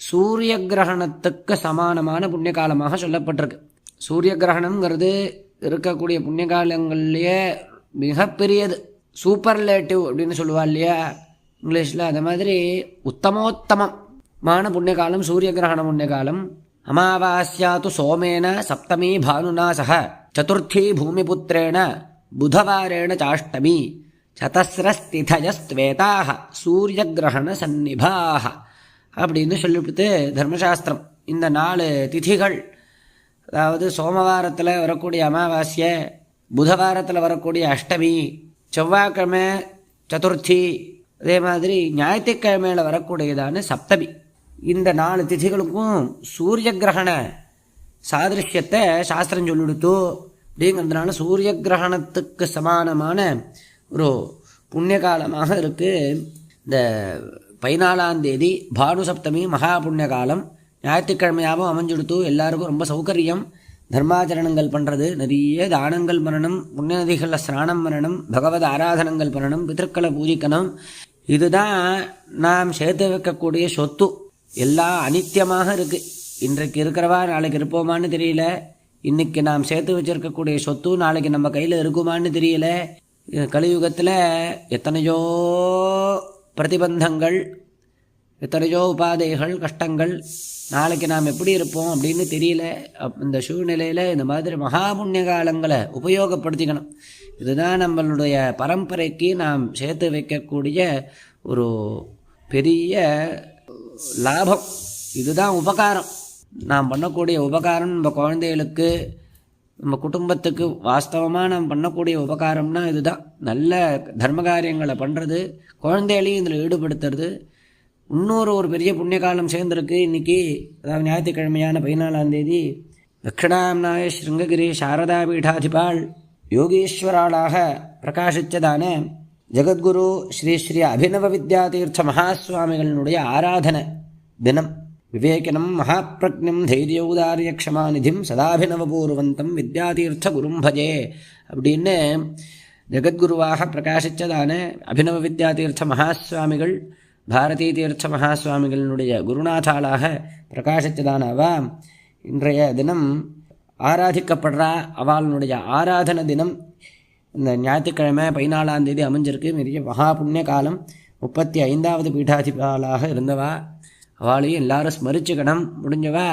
சூரிய கிரகணத்துக்கு சமானமான புண்ணிய காலமாக சொல்லப்பட்டிருக்கு. சூரிய கிரகணம்ங்கிறது இருக்கக்கூடிய புண்ணிய காலங்கள்லேயே மிகப்பெரியது. சூப்பர்லேட்டிவ் அப்படின்னு சொல்லுவா இல்லையா? இங்கிலீஷில் அது மாதிரி உத்தமோத்தமமான புண்ணிய காலம் சூரிய கிரகண புண்ணிய காலம் அமாவாஸ்யா து சோமேன சப்தமி பானுனா சக சதுர்த்தி பூமிபுத்திரேண புதவாரேண சாஷ்டமி சதசிரஸ்திதயஸ்வேதாக சூரிய கிரகண சந்நிபாக அப்படின்னு சொல்லிவிட்டு தர்மசாஸ்திரம். இந்த நாலு திதிகள் அதாவது சோமவாரத்தில் வரக்கூடிய அமாவாசியை புதவாரத்தில் வரக்கூடிய அஷ்டமி செவ்வாய்க்கிழமை சதுர்த்தி அதே மாதிரி ஞாயிற்றுக்கிழமையில் வரக்கூடியதான சப்தமி. இந்த நாலு திதிகளுக்கும் சூரிய கிரகண சாதிருஷ்யத்தை சாஸ்திரம் சொல்லிவிடுத்து அப்படிங்கிறதுனால சூரிய கிரகணத்துக்கு சமானமான ஒரு புண்ணிய காலமாக இருக்குது இந்த பதினாலாம் தேதி பானு சப்தமி மகா புண்ணிய காலம் ஞாயிற்றுக்கிழமையாகவும் அமைஞ்சுடுத்து எல்லாருக்கும் ரொம்ப சௌகரியம். தர்மாச்சரணங்கள் பண்ணுறது நிறைய தானங்கள் பண்ணணும் புண்ணிய நதிகளில் ஸ்நானம் பண்ணணும் பகவத் ஆராதனங்கள் பண்ணணும் பித்திருக்களை பூஜிக்கணும். இதுதான் நாம் சேர்த்து வைக்கக்கூடிய சொத்து. எல்லாம் அனித்தியமாக இருக்குது இன்றைக்கு இருக்கிறவா நாளைக்கு இருப்போமான்னு தெரியல. இன்றைக்கி நாம் சேர்த்து வச்சிருக்கக்கூடிய சொத்து நாளைக்கு நம்ம கையில் இருக்குமான்னு தெரியல. கலியுகத்தில் எத்தனையோ பிரதிபந்தங்கள் எத்தனையோ உபாதைகள் கஷ்டங்கள் நாளைக்கு நாம் எப்படி இருப்போம் அப்படின்னு தெரியல. அப் இந்த சூழ்நிலையில் இந்த மாதிரி மகாபுண்ணிய காலங்களை உபயோகப்படுத்திக்கணும். இதுதான் நம்மளுடைய பரம்பரைக்கு நாம் சேர்த்து வைக்கக்கூடிய ஒரு பெரிய லாபம். இதுதான் உபகாரம். நாம் பண்ணக்கூடிய உபகாரம் நம்ம குழந்தைகளுக்கு நம்ம குடும்பத்துக்கு வாஸ்தவமாக நாம் பண்ணக்கூடிய உபகாரம்னா இதுதான். நல்ல தர்ம காரியங்களை பண்ணுறது குழந்தைகளையும் இதில் ஈடுபடுத்துறது. இன்னொரு ஒரு பெரிய புண்ணிய காலம் சேர்ந்துருக்கு. இன்னைக்கு அதாவது ஞாயிற்றுக்கிழமையான பதினாலாம் தேதி தட்சிணாம்னாய ஸ்ருங்ககிரி சாரதா பீடாதிபாள் யோகீஸ்வராளாக பிரகாசித்ததான ஜெகத்குரு ஸ்ரீ ஸ்ரீ அபினவ வித்யாதீர்த்த மகாஸ்வாமிகளினுடைய ஆராதனை தினம். விவேகினம் மகாப்பிரஜம் தைரியௌதாரிய க்ஷமாநிதிம் சதாபினவபூர்வந்தம் வித்யாதீர்த்த குரும் பஜே அப்படின்னு ஜெகத்குருவாக பிரகாசித்ததான அபினவ வித்யாதீர்த்த மகாஸ்வாமிகள் பாரதீ தீர்த்த மகாஸ்வாமிகளினுடைய குருநாதாளாக பிரகாசித்ததான அவ இன்றைய தினம் ஆராதிக்கப்படுறா. அவளுடைய ஆராதன தினம் இந்த ஞாயிற்றுக்கிழமை பதினாலாம் தேதி அமைஞ்சிருக்கு. பெரிய மகா புண்ணிய காலம் முப்பத்தி ஐந்தாவது பீடாதிபாலாக இருந்தவா. அவளையும் எல்லாரும் ஸ்மரிச்சுக்கணும். முடிஞ்சவா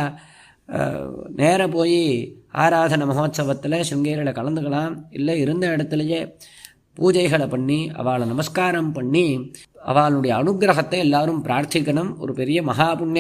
நேராக போய் ஆராதன மகோத்சவத்தில் சிருங்கேரியில் கலந்துக்கலாம். இல்லை இருந்த இடத்துலையே பூஜைகளை பண்ணி அவளை நமஸ்காரம் பண்ணி அவளுடைய அனுகிரகத்தை எல்லாரும் பிரார்த்திக்கணும். ஒரு பெரிய மகா புண்ணிய